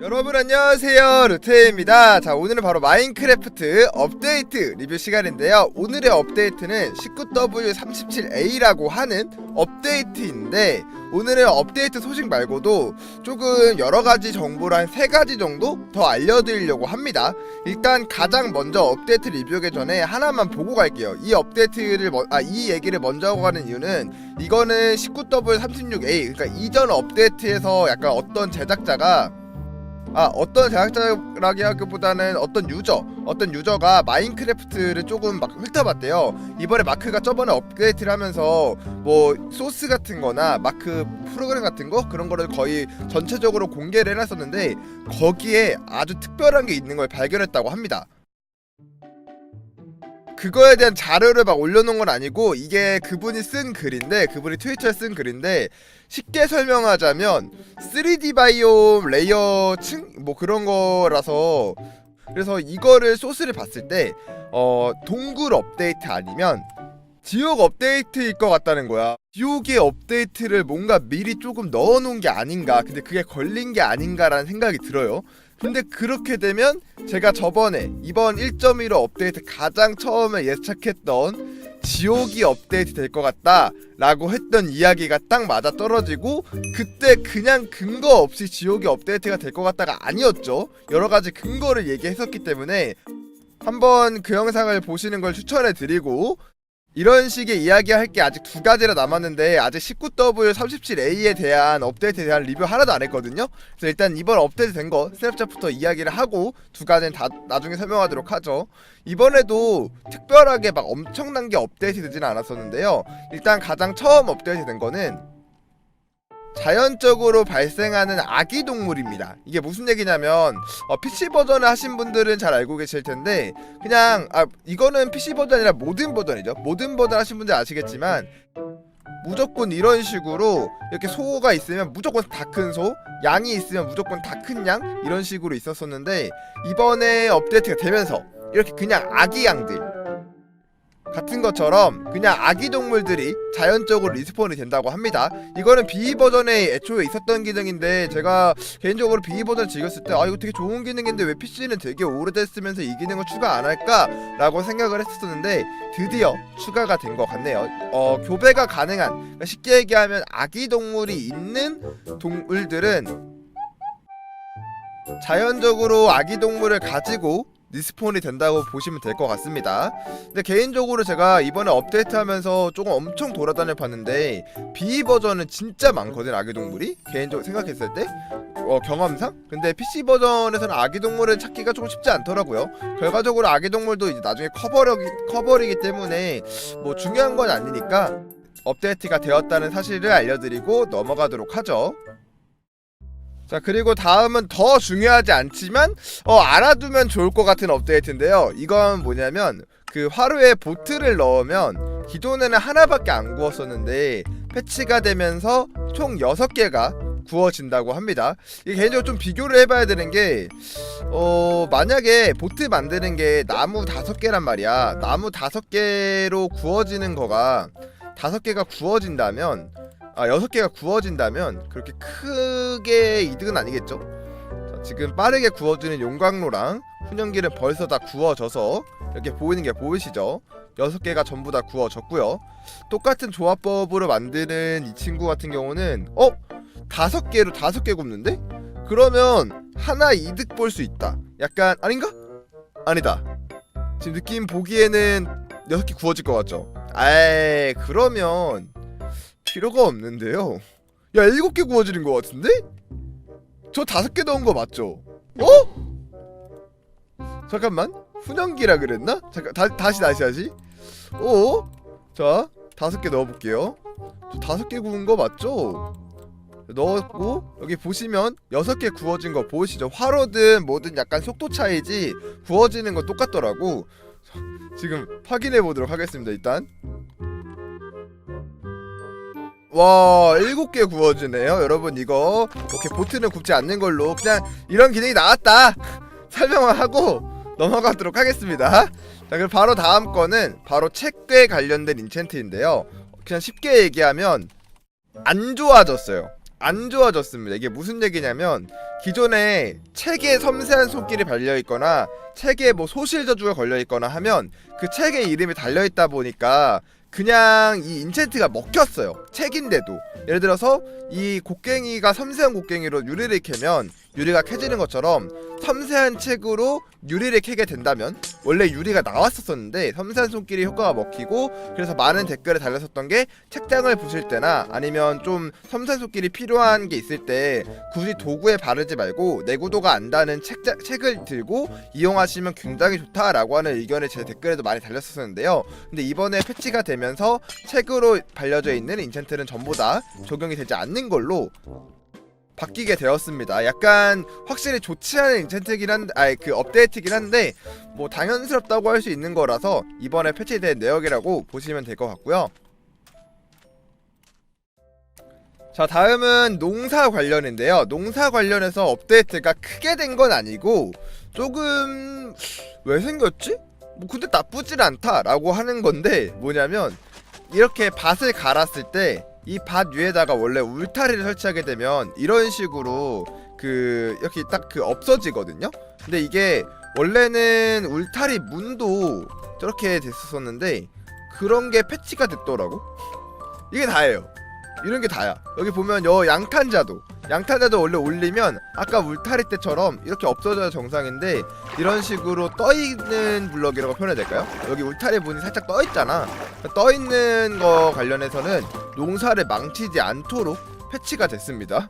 여러분 안녕하세요. 루테입니다. 자 오늘은 바로 마인크래프트 업데이트 리뷰 시간인데요. 오늘의 업데이트는 19W37A라고 하는 업데이트인데 오늘의 업데이트 소식 말고도 조금 여러가지 정보를 한 3가지 정도 더 알려드리려고 합니다. 일단 가장 먼저 업데이트 리뷰하기 전에 하나만 보고 갈게요. 이 업데이트를 아 이 얘기를 먼저 하고 가는 이유는 이거는 19W36A 그러니까 이전 업데이트에서 약간 어떤 제작자가 아 어떤 제작자라기 하기보다는 어떤 유저 어떤 유저가 마인크래프트를 조금 막 훑어봤대요. 이번에 마크가 저번에 업데이트를 하면서 뭐 소스 같은 거나 마크 프로그램 같은 거? 그런 거를 거의 전체적으로 공개를 해놨었는데 거기에 아주 특별한 게 있는 걸 발견했다고 합니다 그거에 대한 자료를 막 올려놓은 건 아니고 이게 그분이 쓴 글인데 그분이 트위터에 쓴 글인데 쉽게 설명하자면 3D 바이옴 레이어층 뭐 그런 거라서 그래서 이거를 소스를 봤을 때 어 동굴 업데이트 아니면 지옥 업데이트일 것 같다는 거야. 지옥의 업데이트를 뭔가 미리 조금 넣어놓은 게 아닌가. 근데 그게 걸린 게 아닌가라는 생각이 들어요. 근데 그렇게 되면 제가 저번에 이번 1.15 업데이트 가장 처음에 예측했던 지옥이 업데이트 될 것 같다 라고 했던 이야기가 딱 맞아 떨어지고 그때 그냥 근거 없이 지옥이 업데이트가 될 것 같다가 아니었죠. 여러 가지 근거를 얘기했었기 때문에 한번 그 영상을 보시는 걸 추천해 드리고 이런 식의 이야기할 게 아직 두 가지나 남았는데 아직 19W37A에 대한 업데이트에 대한 리뷰 하나도 안 했거든요. 그래서 일단 이번 업데이트 된 거 스냅샷부터 이야기를 하고 두 가지는 다 나중에 설명하도록 하죠. 이번에도 특별하게 막 엄청난 게 업데이트 되지는 않았었는데요. 일단 가장 처음 업데이트 된 거는 자연적으로 발생하는 아기 동물입니다. 이게 무슨 얘기냐면 어, PC 버전을 하신 분들은 잘 알고 계실 텐데 그냥 아 이거는 PC 버전이 아니라 모든 버전이죠. 모든 버전 하신 분들 아시겠지만 무조건 이런 식으로 이렇게 소가 있으면 무조건 다 큰 소, 양이 있으면 무조건 다 큰 양 이런 식으로 있었었는데 이번에 업데이트가 되면서 이렇게 그냥 아기 양들 같은 것처럼 그냥 아기 동물들이 자연적으로 리스폰이 된다고 합니다. 이거는 비이 버전에 애초에 있었던 기능인데 제가 개인적으로 비이 버전 즐겼을 때 아 이거 되게 좋은 기능인데 왜 PC는 되게 오래됐으면서 이 기능을 추가 안 할까라고 생각을 했었는데 드디어 추가가 된 것 같네요. 어 교배가 가능한 그러니까 쉽게 얘기하면 아기 동물이 있는 동물들은 자연적으로 아기 동물을 가지고 리스폰이 된다고 보시면 될 것 같습니다. 근데 개인적으로 제가 이번에 업데이트하면서 조금 엄청 돌아다녀 봤는데 B 버전은 진짜 많거든 아기 동물이 개인적으로 생각했을 때 어, 경험상. 근데 PC 버전에서는 아기 동물을 찾기가 조금 쉽지 않더라고요. 결과적으로 아기 동물도 이제 나중에 커버력이 커버이기 때문에 뭐 중요한 건 아니니까 업데이트가 되었다는 사실을 알려드리고 넘어가도록 하죠. 자 그리고 다음은 더 중요하지 않지만 어 알아두면 좋을 것 같은 업데이트인데요. 이건 뭐냐면 그 화로에 보트를 넣으면 기존에는 하나밖에 안 구웠었는데 패치가 되면서 총 6개가 구워진다고 합니다. 이게 개인적으로 좀 비교를 해봐야 되는 게 어 만약에 보트 만드는 게 나무 5개란 말이야. 나무 5개로 구워지는 거가 5개가 구워진다면 아 여섯 개가 구워진다면 그렇게 크게 이득은 아니겠죠? 자, 지금 빠르게 구워지는 용광로랑 훈연기는 벌써 다 구워져서 이렇게 보이는 게 보이시죠? 여섯 개가 전부 다 구워졌고요. 똑같은 조합법으로 만드는 이 친구 같은 경우는 어 다섯 개로 다섯 개 굽는데? 그러면 하나 이득 볼 수 있다. 약간 아닌가? 아니다. 지금 느낌 보기에는 여섯 개 구워질 것 같죠? 에이 그러면 필요가 없는데요. 야 일곱 개 구워지는 것 같은데? 저 다섯 개 넣은 거 맞죠? 어? 잠깐만 훈연기라 그랬나? 잠깐 다, 다시 다시 다시. 어? 자 다섯 개 넣어 볼게요. 저 다섯 개 구운 거 맞죠? 넣었고 여기 보시면 여섯 개 구워진 거 보이시죠? 화로든 뭐든 약간 속도 차이지 구워지는 건 똑같더라고. 지금 확인해 보도록 하겠습니다. 일단. 와 일곱 개 구워지네요. 여러분 이거. 오케이 보트는 굽지 않는 걸로 그냥 이런 기능이 나왔다. 설명을 하고 넘어가도록 하겠습니다. 자 그럼 바로 다음 거는 바로 책에 관련된 인챈트인데요. 그냥 쉽게 얘기하면 안 좋아졌어요. 안 좋아졌습니다. 이게 무슨 얘기냐면 기존에 책에 섬세한 손길이 발려 있거나 책에 뭐 소실 저주가 걸려 있거나 하면 그 책에 이름이 달려 있다 보니까 그냥 이 인챈트가 먹혔어요. 책인데도 예를 들어서 이 곡괭이가 섬세한 곡괭이로 유리를 캐면 유리가 캐지는 것처럼 섬세한 책으로 유리를 캐게 된다면 원래 유리가 나왔었었는데 섬세한 손길이 효과가 먹히고 그래서 많은 댓글에 달렸었던 게 책장을 부실 때나 아니면 좀 섬세한 손길이 필요한 게 있을 때 굳이 도구에 바르지 말고 내구도가 안 닿는 책자, 책을 들고 이용하시면 굉장히 좋다라고 하는 의견이 제 댓글에도 많이 달렸었는데요. 근데 이번에 패치가 되면서 책으로 발려져 있는 인 챈트는 전부 다 적용이 되지 않는 걸로 바뀌게 되었습니다. 약간 확실히 좋지 않은 인챈트긴 한데, 아니 그 업데이트긴 한데 뭐 당연스럽다고 할 수 있는 거라서 이번에 패치된 내역이라고 보시면 될 것 같고요. 자 다음은 농사 관련인데요. 농사 관련해서 업데이트가 크게 된 건 아니고 조금 왜 생겼지? 뭐 근데 나쁘진 않다라고 하는 건데 뭐냐면 이렇게 밭을 갈았을 때 이 밭 위에다가 원래 울타리를 설치하게 되면 이런 식으로 그 이렇게 딱 그 없어지거든요. 근데 이게 원래는 울타리 문도 저렇게 됐었었는데 그런 게 패치가 됐더라고. 이게 다예요. 이런 게 다야. 여기 보면 여 양탄자도 양탄자도 원래 올리면 아까 울타리 때처럼 이렇게 없어져야 정상인데 이런 식으로 떠 있는 블럭이라고 표현해야 될까요? 여기 울타리 문이 살짝 떠 있잖아. 떠 있는 거 관련해서는 농사를 망치지 않도록 패치가 됐습니다.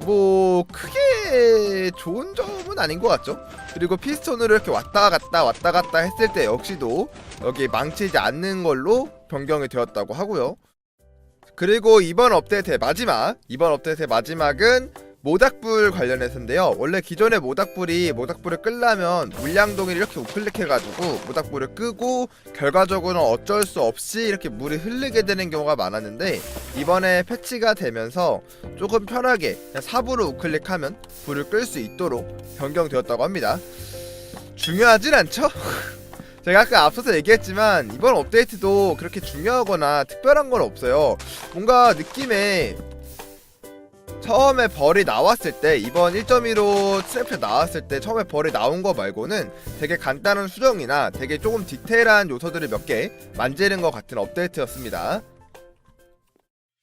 뭐 크게 좋은 점은 아닌 것 같죠? 그리고 피스톤으로 이렇게 왔다 갔다 왔다 갔다 했을 때 역시도 여기 망치지 않는 걸로 변경이 되었다고 하고요. 그리고 이번 업데이트의 마지막 이번 업데이트의 마지막은 모닥불 관련해서인데요. 원래 기존의 모닥불이 모닥불을 끌려면 물량동을 이렇게 우클릭해가지고 모닥불을 끄고 결과적으로는 어쩔 수 없이 이렇게 물이 흐르게 되는 경우가 많았는데 이번에 패치가 되면서 조금 편하게 그냥 삽으로 우클릭하면 불을 끌 수 있도록 변경되었다고 합니다. 중요하진 않죠? 제가 아까 앞서서 얘기했지만 이번 업데이트도 그렇게 중요하거나 특별한 건 없어요. 뭔가 느낌에 처음에 벌이 나왔을 때 이번 1.15 스냅샷 나왔을 때 처음에 벌이 나온 거 말고는 되게 간단한 수정이나 되게 조금 디테일한 요소들을 몇 개 만지는 것 같은 업데이트였습니다.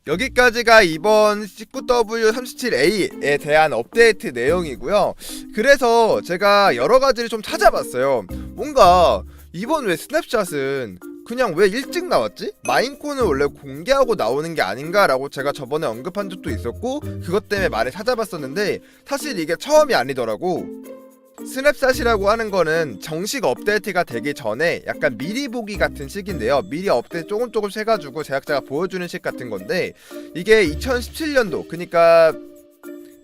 여기까지가 이번 19W37A에 대한 업데이트 내용이고요. 그래서 제가 여러 가지를 좀 찾아봤어요. 뭔가 이번 왜 스냅샷은 그냥 왜 일찍 나왔지? 마인콘을 원래 공개하고 나오는 게 아닌가라고 제가 저번에 언급한 적도 있었고 그것 때문에 많이 찾아봤었는데 사실 이게 처음이 아니더라고. 스냅샷이라고 하는 거는 정식 업데이트가 되기 전에 약간 미리 보기 같은 식인데요. 미리 업데이트 조금 조금씩 해가지고 제작자가 보여주는 식 같은 건데 이게 2017년도 그러니까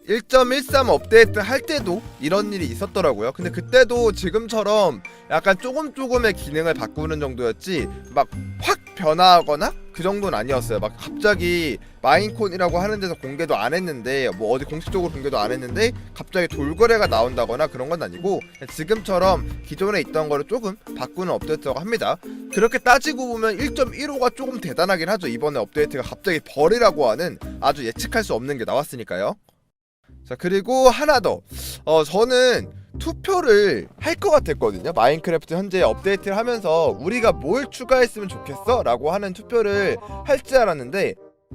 1.13 업데이트 할 때도 이런 일이 있었더라고요. 근데 그때도 지금처럼 약간 조금 조금의 기능을 바꾸는 정도였지 막 확 변화하거나 그 정도는 아니었어요. 막 갑자기 마인콘이라고 하는 데서 공개도 안 했는데 뭐 어디 공식적으로 공개도 안 했는데 갑자기 돌거래가 나온다거나 그런 건 아니고 지금처럼 기존에 있던 거를 조금 바꾸는 업데이트라고 합니다. 그렇게 따지고 보면 1.15가 조금 대단하긴 하죠. 이번에 업데이트가 갑자기 벌이라고 하는 아주 예측할 수 없는 게 나왔으니까요. 자 그리고 하나 더. 어, 저는 투표를 할 것 같았거든요. 마인크래프트 현재 업데이트를 하면서 우리가 뭘 추가했으면 좋겠어? 라고 하는 투표를 할 줄 알았는데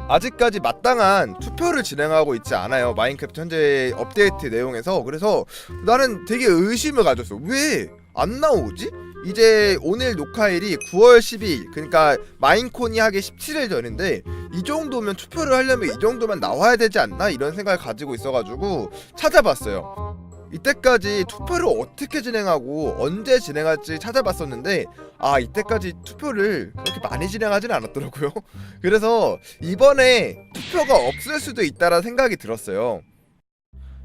아직까지 마땅한 투표를 진행하고 있지 않아요. 마인크래프트 현재 업데이트 내용에서. 그래서 나는 되게 의심을 가졌어. 왜 안 나오지? 이제 오늘 녹화일이 9월 12일. 그러니까 마인콘이 하기 17일 전인데 이 정도면 투표를 하려면 이 정도만 나와야 되지 않나 이런 생각을 가지고 있어가지고 찾아봤어요. 이때까지 투표를 어떻게 진행하고 언제 진행할지 찾아봤었는데 아 이때까지 투표를 그렇게 많이 진행하지는 않았더라고요. 그래서 이번에 투표가 없을 수도 있다라는 생각이 들었어요.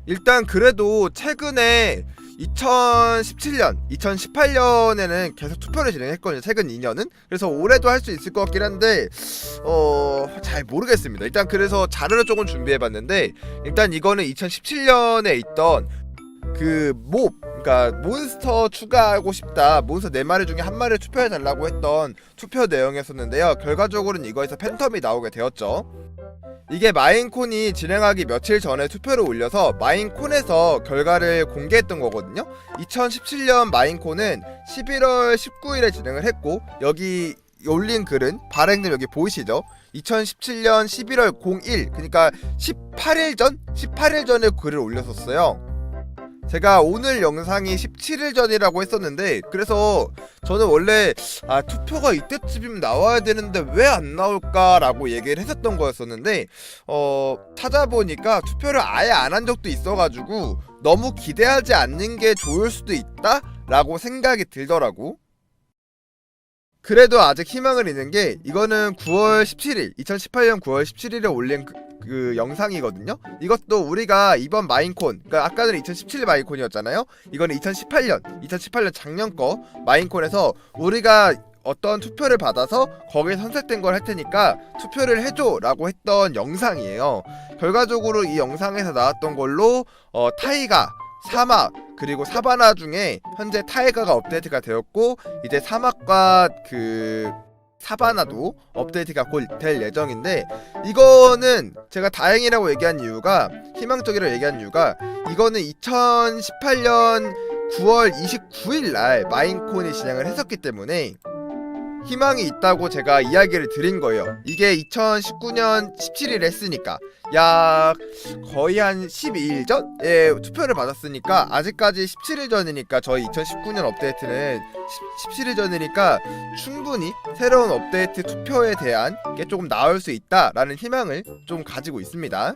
일단 그래도 최근에 2017년, 2018년에는 계속 투표를 진행했거든요. 최근 2년은. 그래서 올해도 할 수 있을 것 같긴 한데 어, 잘 모르겠습니다. 일단 그래서 자료를 조금 준비해 봤는데 일단 이거는 2017년에 있던 그 몹, 그러니까 몬스터 추가하고 싶다. 몬스터 네 마리 중에 한 마리를 투표해 달라고 했던 투표 내용이었었는데요. 결과적으로는 이거에서 팬텀이 나오게 되었죠. 이게 마인콘이 진행하기 며칠 전에 투표를 올려서 마인콘에서 결과를 공개했던 거거든요. 2017년 마인콘은 11월 19일에 진행을 했고 여기 올린 글은 발행된 여기 보이시죠? 2017년 11월 01 그러니까 18일 전 18일 전에 글을 올렸었어요. 제가 오늘 영상이 17일 전이라고 했었는데 그래서 저는 원래 아 투표가 이때쯤이면 나와야 되는데 왜 안 나올까라고 얘기를 했었던 거였었는데 어 찾아보니까 투표를 아예 안 한 적도 있어가지고 너무 기대하지 않는 게 좋을 수도 있다라고 생각이 들더라고. 그래도 아직 희망을 있는 게 이거는 9월 17일 2018년 9월 17일에 올린 그, 그 영상이거든요. 이것도 우리가 이번 마인콘 그러니까 아까는 2017 마인콘이었잖아요. 이거는 2018년 2018년 작년 거 마인콘에서 우리가 어떤 투표를 받아서 거기에 선택된 걸 할 테니까 투표를 해줘라고 했던 영상이에요. 결과적으로 이 영상에서 나왔던 걸로 어, 타이가 사막 그리고 사바나 중에 현재 타이가가 업데이트가 되었고 이제 사막과 그 사바나도 업데이트가 곧 될 예정인데 이거는 제가 다행이라고 얘기한 이유가 희망적이라고 얘기한 이유가 이거는 2018년 9월 29일 날 마인콘이 진행을 했었기 때문에 희망이 있다고 제가 이야기를 드린 거예요. 이게 2019년 17일 했으니까 약 거의 한 12일 전 에 투표를 받았으니까 아직까지 17일 전이니까 저희 2019년 업데이트는 10, 17일 전이니까 충분히 새로운 업데이트 투표에 대한 게 조금 나올 수 있다라는 희망을 좀 가지고 있습니다.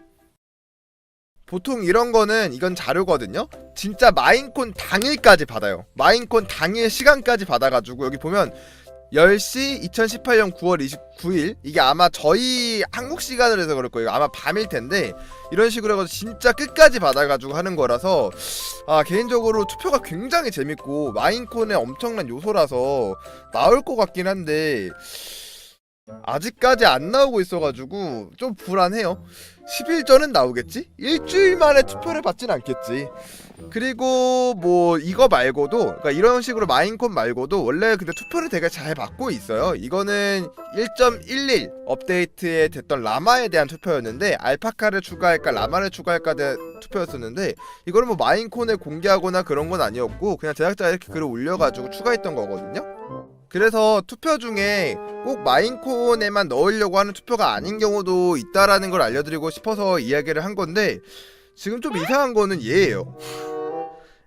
보통 이런 거는 이건 자료거든요. 진짜 마인콘 당일까지 받아요. 마인콘 당일 시간까지 받아가지고 여기 보면 10시 2018년 9월 29일 이게 아마 저희 한국 시간으로 해서 그럴 거예요. 아마 밤일 텐데 이런 식으로 해서 진짜 끝까지 받아가지고 하는 거라서 아 개인적으로 투표가 굉장히 재밌고 마인콘의 엄청난 요소라서 나올 것 같긴 한데 아직까지 안 나오고 있어가지고 좀 불안해요. 10일 전은 나오겠지? 일주일 만에 투표를 받진 않겠지. 그리고 뭐 이거 말고도 그러니까 이런 식으로 마인콘 말고도 원래 근데 투표를 되게 잘 받고 있어요. 이거는 1.11 업데이트에 됐던 라마에 대한 투표였는데 알파카를 추가할까 라마를 추가할까 대 투표였었는데 이거는 뭐 마인콘에 공개하거나 그런 건 아니었고 그냥 제작자가 이렇게 글을 올려가지고 추가했던 거거든요. 그래서 투표 중에 꼭 마인콘에만 넣으려고 하는 투표가 아닌 경우도 있다라는 걸 알려드리고 싶어서 이야기를 한 건데 지금 좀 이상한 거는 얘예요.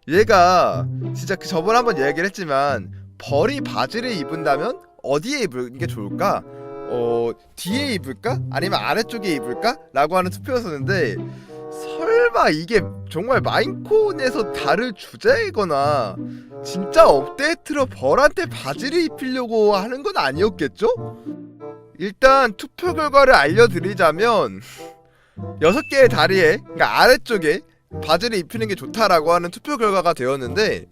얘가 진짜 그 저번에 한번 이야기를 했지만 벌이 바지를 입은다면 어디에 입는 게 좋을까? 어 뒤에 입을까? 아니면 아래쪽에 입을까? 라고 하는 투표였었는데 설마 이게 정말 마인콘에서 다를 주제이거나 진짜 업데이트로 벌한테 바지를 입히려고 하는 건 아니었겠죠? 일단 투표 결과를 알려드리자면 여섯 개의 다리에 그러니까 아래쪽에 바지를 입히는 게 좋다라고 하는 투표 결과가 되었는데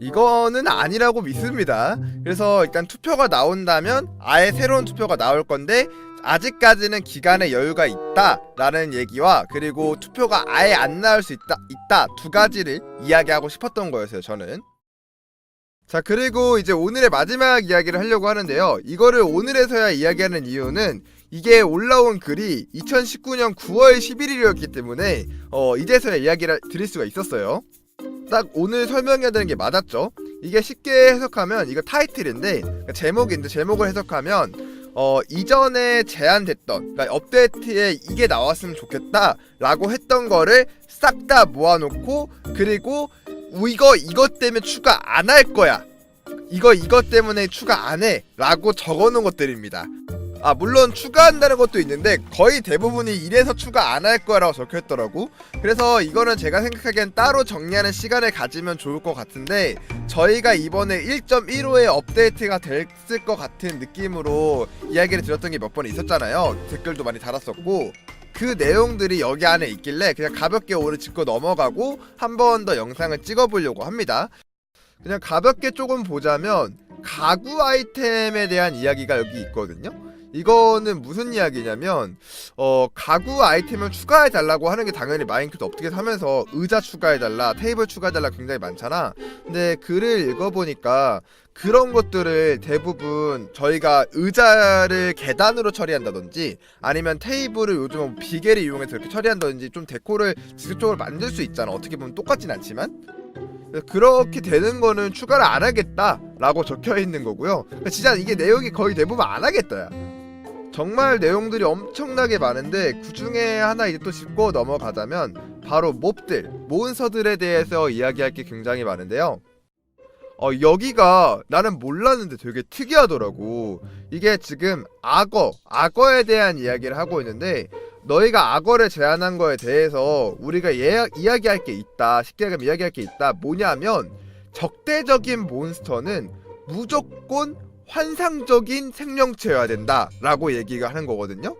이거는 아니라고 믿습니다. 그래서 일단 투표가 나온다면 아예 새로운 투표가 나올 건데 아직까지는 기간의 여유가 있다라는 얘기와 그리고 투표가 아예 안 나올 수 있다 있다 두 가지를 이야기하고 싶었던 거였어요. 저는. 자 그리고 이제 오늘의 마지막 이야기를 하려고 하는데요. 이거를 오늘에서야 이야기하는 이유는 이게 올라온 글이 2019년 9월 11일이었기 때문에 어 이제서야 이야기를 드릴 수가 있었어요. 딱 오늘 설명해야 되는 게 맞았죠. 이게 쉽게 해석하면 이거 타이틀인데 그러니까 제목인데 제목을 해석하면 어 이전에 제안됐던 그러니까 업데이트에 이게 나왔으면 좋겠다라고 했던 거를 싹 다 모아놓고 그리고 이거 이것 때문에 추가 안 할 거야. 이거 이것 때문에 추가 안 해라고 적어놓은 것들입니다. 아 물론 추가한다는 것도 있는데 거의 대부분이 이래서 추가 안 할 거라고 적혀있더라고. 그래서 이거는 제가 생각하기엔 따로 정리하는 시간을 가지면 좋을 것 같은데 저희가 이번에 1.15에 업데이트가 됐을 것 같은 느낌으로 이야기를 드렸던 게 몇 번 있었잖아요. 댓글도 많이 달았었고 그 내용들이 여기 안에 있길래 그냥 가볍게 오늘 짚고 넘어가고 한 번 더 영상을 찍어보려고 합니다. 그냥 가볍게 조금 보자면 가구 아이템에 대한 이야기가 여기 있거든요 이거는 무슨 이야기냐면 어 가구 아이템을 추가해 달라고 하는 게 당연히 마인크래프트 업데이트 하면서 의자 추가해 달라 테이블 추가해 달라 굉장히 많잖아 근데 글을 읽어보니까 그런 것들을 대부분 저희가 의자를 계단으로 처리한다든지 아니면 테이블을 요즘 비계를 이용해서 이렇게 처리한다든지 좀 데코를 직접적으로 만들 수 있잖아 어떻게 보면 똑같진 않지만 그렇게 되는 거는 추가를 안 하겠다라고 적혀 있는 거고요. 진짜 이게 내용이 거의 대부분 안 하겠다야. 정말 내용들이 엄청나게 많은데 그 중에 하나 이제 또 짚고 넘어가자면 바로 몹들, 몬스터들에 대해서 이야기할 게 굉장히 많은데요. 어 여기가 나는 몰랐는데 되게 특이하더라고. 이게 지금 악어, 악어에 대한 이야기를 하고 있는데 너희가 악어를 제안한 거에 대해서 우리가 예, 이야기할 게 있다. 쉽게 얘기하면 이야기할 게 있다. 뭐냐면 적대적인 몬스터는 무조건 환상적인 생명체여야 된다라고 얘기가 하는 거거든요.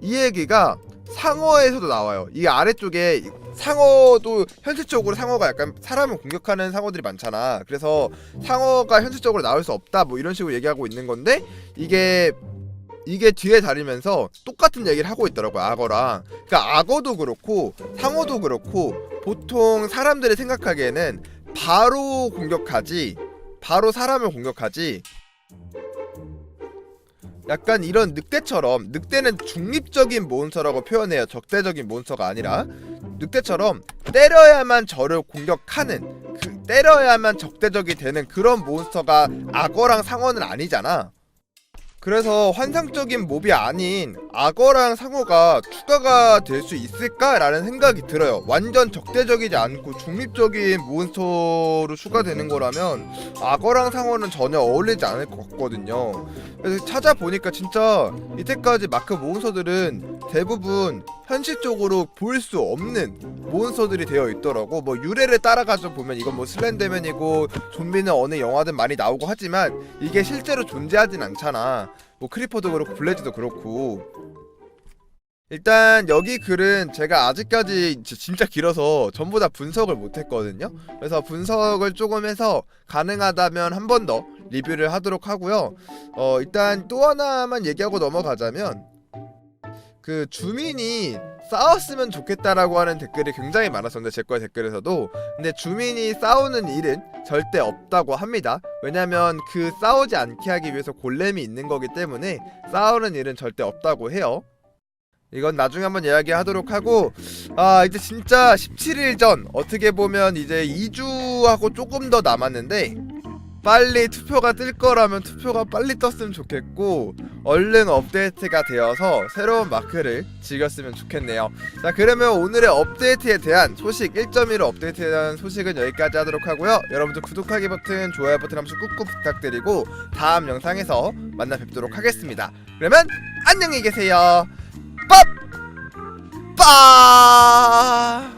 이 얘기가 상어에서도 나와요. 이 아래쪽에 상어도 현실적으로 상어가 약간 사람을 공격하는 상어들이 많잖아. 그래서 상어가 현실적으로 나올 수 없다 뭐 이런 식으로 얘기하고 있는 건데 이게 이게 뒤에 다니면서 똑같은 얘기를 하고 있더라고요 악어랑 그러니까 악어도 그렇고 상어도 그렇고 보통 사람들이 생각하기에는 바로 공격하지 바로 사람을 공격하지 약간 이런 늑대처럼 늑대는 중립적인 몬스터라고 표현해요. 적대적인 몬스터가 아니라. 늑대처럼 때려야만 저를 공격하는 그 때려야만 적대적이 되는 그런 몬스터가 악어랑 상어는 아니잖아 그래서 환상적인 몹이 아닌 악어랑 상어가 추가가 될 수 있을까라는 생각이 들어요. 완전 적대적이지 않고 중립적인 몬스터로 추가되는 거라면 악어랑 상어는 전혀 어울리지 않을 것 같거든요. 그래서 찾아보니까 진짜 이때까지 마크 몬스터들은 대부분 현실적으로 볼 수 없는 몬스터들이 되어 있더라고. 뭐 유래를 따라가서 보면 이건 뭐 슬렌더맨이고 좀비는 어느 영화든 많이 나오고 하지만 이게 실제로 존재하진 않잖아. 뭐 크리퍼도 그렇고 블레즈도 그렇고. 일단 여기 글은 제가 아직까지 지- 진짜 길어서 전부 다 분석을 못했거든요. 그래서 분석을 조금 해서 가능하다면 한 번 더 리뷰를 하도록 하고요. 어 일단 또 하나만 얘기하고 넘어가자면 그 주민이 싸웠으면 좋겠다라고 하는 댓글이 굉장히 많았었는데 제 거의 댓글에서도. 근데 주민이 싸우는 일은 절대 없다고 합니다. 왜냐면 그 싸우지 않게 하기 위해서 골렘이 있는 거기 때문에 싸우는 일은 절대 없다고 해요. 이건 나중에 한번 이야기하도록 하고 아 이제 진짜 17일 전 어떻게 보면 이제 2주하고 조금 더 남았는데 빨리 투표가 뜰 거라면 투표가 빨리 떴으면 좋겠고 얼른 업데이트가 되어서 새로운 마크를 즐겼으면 좋겠네요. 자 그러면 오늘의 업데이트에 대한 소식 1.1 업데이트에 대한 소식은 여기까지 하도록 하고요. 여러분들 구독하기 버튼, 좋아요 버튼 한 번씩 꾹꾹 부탁드리고 다음 영상에서 만나 뵙도록 하겠습니다. 그러면 안녕히 계세요. 빠! 빠!